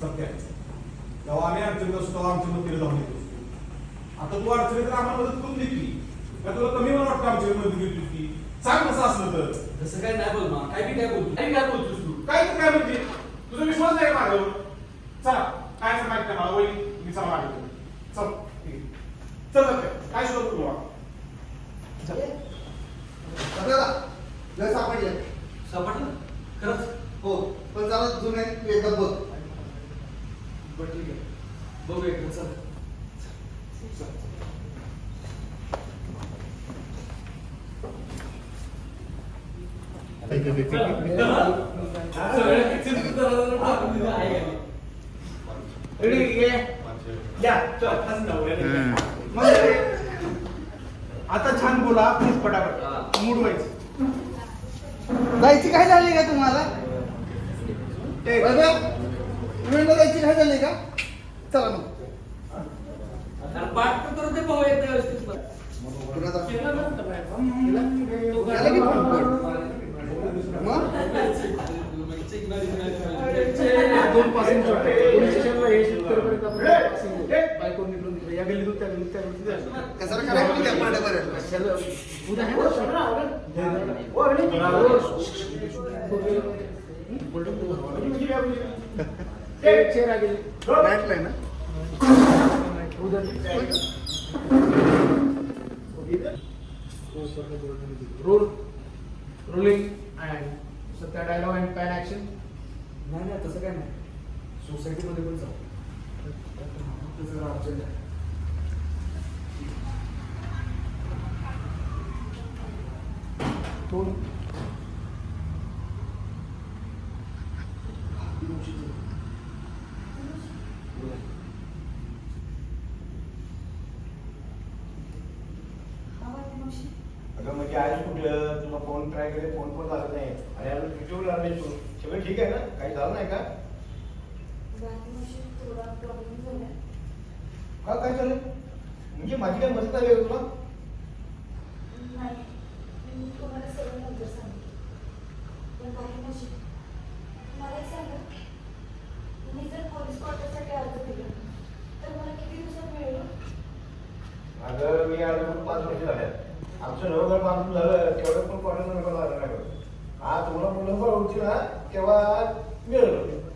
जेव्हा आम्ही अडचणीत असतो तेव्हा आमच्या मदतीला जाऊन येतो आता तू अडचणीत तर आम्हाला मदत करून देतली का. तुला कमी मला वाटतं आमची मदत घेतली की सांग कसं असलं तर. तसं काय नाही बोल मा काय बी काय बोलतो काय काय बोलतोस तू? काय तू काय म्हणते? तुझा विश्वास नाही माझ्यावर चला. काय माहिती मला वही मी चला मागे चल. चल काय शोध तुला सापडले. सापडलं? खरंच? हो. पण जरा जुने एकदा बघ. बरं ठीक आहे. बघू एकदा चल आता छान बोला प्लीज पटापट. मूड व्हायचं. जायची काय झाली का तुम्हाला? इव्हेंटला जायची काय झाली का चला मग दोन पासिंग पोलीस स्टेशनला हे शेतकऱ्यापर्यंत आपण पासिंग देऊ. बायको निघून दिलं. या गल्लीतून त्या गल्लीत त्या गल्लीत त्या गल्लीत. कशाला करायचं त्या पाड्यापर्यंत कशाला? उद्या आहे ना शॉप. ते चेअर. बॅटलाय ना. रोल रोलिंग अँड सध्या डायलॉग अँड पॅन ऍक्शन नाही नाही तसं काय नाही. सोसायटीमध्ये पण जाऊ. तसं. दोन अगं म्हणजे आज कुठं तुला फोन ट्राय केले फोन पण लागत नाही. आणि अजून किती वेळ लागले तू. सगळं ठीक आहे ना? काही झालं नाही का? का काय झालं? म्हणजे माझी काय मदत आहे तुला अगं मी अजून पाच वर्ष झाले आमचं नवघर बांधून झालं तेवढं पण कॉलेज नका झालं नाही बघ. हा तुम्हाला मुलं पण होती ना तेव्हा मिळालं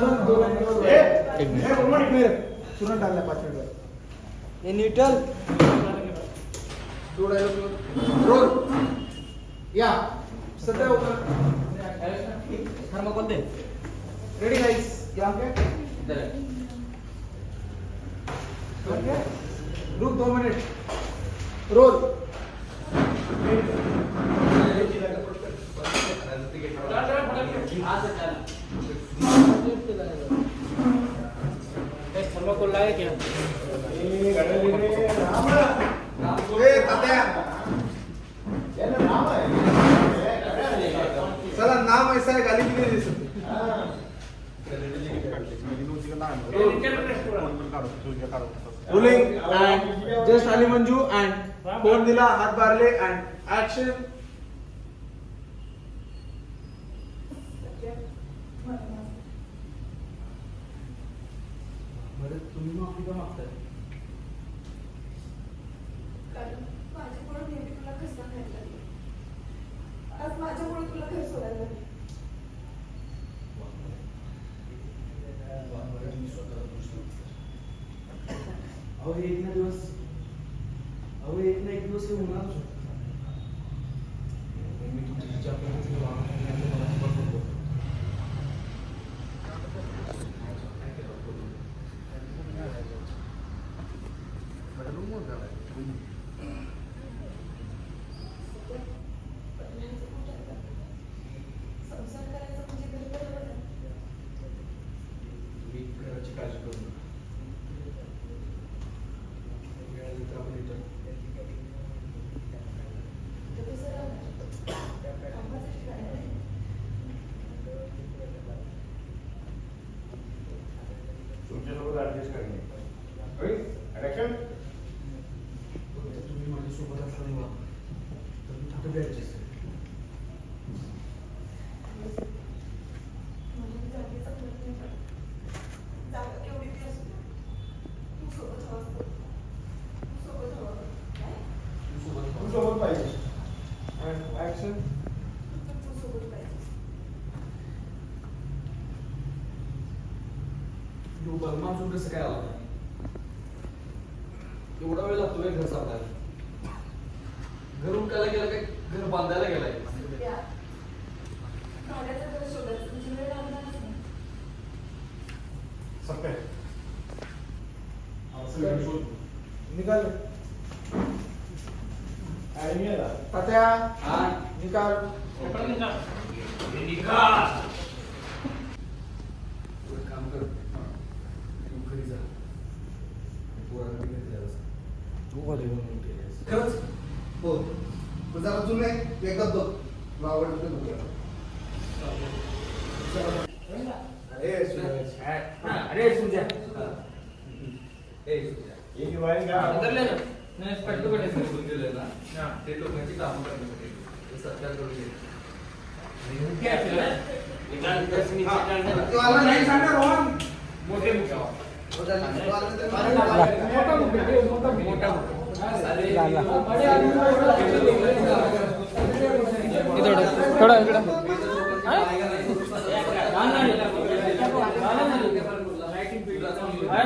तुरंत दो लाइन के बाद एक मिनट मेरे तुरंत डालना पाँच मिनट ये न्यूट्रल दो डायलॉग रोल या सत्रह होगा थर्माकोल दे रेडी गाइस क्या हो गया इधर है रुक दो मिनट रोल आज चला ए, गाड्या लिहिले. चला नाम ऐसा है गाली भी नहीं दे सकते हा. जस्ट आली मंजू अँड फ़ोन दिला हात बारले अँड ऍक्शन तुम्ही माफी का मागताय माझ्यामुळे तुला घर सोडायला लागलं. अहो एक ना दिवस अहो एक ना एक दिवस हे होणारच होतं. मी तुमची ज्या पद्धतीने वागणूक केली आहे, मला खबर पडतो. संसार करायचा म्हणजे घर बरोबर आहे. तुम्ही घराची काळजी करू नका वेळानंतर आपण इथं तर कसं राहणार? कामाचं ठिकाण आहे. तुमच्यासोबत ऍडजस्ट करणे ऍक्शन फक्त तुम्ही माझ्यासोबत असताना वागा तर मी तिथं बी ऍडजस्ट म्हणजे जागेचा प्रयत्न कर. जागा केवढी बी असू दे. तू सोबत हवा असतो. तू सोबत हवा. काय? तू सोबत पाहिजे ऍक्शन फक्त तू सोबत पाहिजे. बलमा अजून कसं काय आला एवढा वेळ लागतो घर सापडायला घर उठकायला गेला काय? घर बांधायला गेलाय. या. भाड्याचं घर शोधायचं म्हणजे वेळ लागणारच नाही. सत्य सगळ्यांनी शोध निकाल आणि आला तात्या हा निकाल एक काम कर तू घरी जा पोरांना बी घरी जायला सांग. जेवण केलंयस. खरंच हो पण जरा जुनं आहे तू एकदा बघ तुला आवडलं तर बघ. अरे सूरज अरे सुजा ए सुजा एक वाईन घ्या अंदरले ना नाही स्पष्टपणे सांगून दिलंय ना ते लोकांची कामं करण्यासाठी ते सत्कार करून घे तू आला नाही सांगणार रोहन मोठे मुख्य हो, झालं. तू आला तर- मोठा मुख्य मोठा थोडा इकडं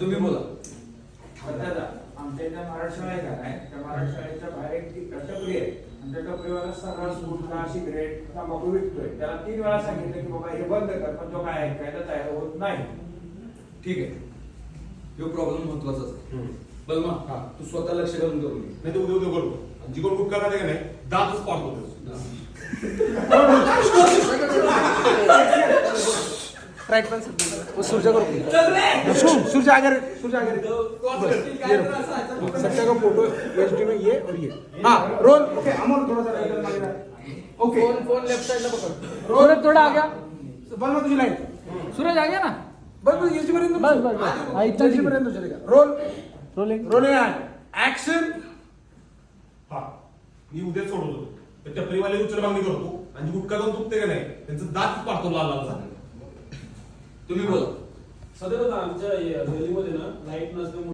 तुम्ही बोला. दादा आमच्या इथे मराठी शाळा आहे का नाही? त्या मराठी शाळेच्या बाहेर एक टपरी आहे. आणि त्या टपरीवाला सर्रास गुटखा सिगरेट तंबाखू विकतोय. त्याला तीन वेळा सांगितलं की बाबा हे बंद कर पण तो काय ऐकायला तयार होत नाही. ठीक आहे. तो प्रॉब्लेम महत्वाचाच आहे. बलमा हा. तू स्वतः लक्ष घालून करून घे. नाही तर उद्या उद्या करतो आणि जी कोण गुटखा खाते का नाही दातच पाडतो त्याचं. राइट पण वो सूर्य को सूर्य आगे सूर्य आगे सत्या का फोटो एचडी में ये और ये हाँ रोल ओके अमोल थोड़ा सा राइट मांग रहा है ओके फोन फोन लेफ्ट साइडला पकड रोल सूरज थोडा आ गया बल मग तुझी लाईन सूरज आ गया ना बस बस एचडी पर्यंत बस, बस, बस. हा, इथं एचडी ठीक. पर्यंत चलेगा रोल रोलिंग रोलिंग एक्शन हा मी उद्या सोडवतो तर टपरीवाले उचल मागणी करतो. आणि गुटखा जाऊन तुटते का नाही त्यांचं दात पाडतो लाल लाल झालं तुम्ही बोला. सध्या आमच्या गलीमध्ये ना लाइट नसल्यामुळे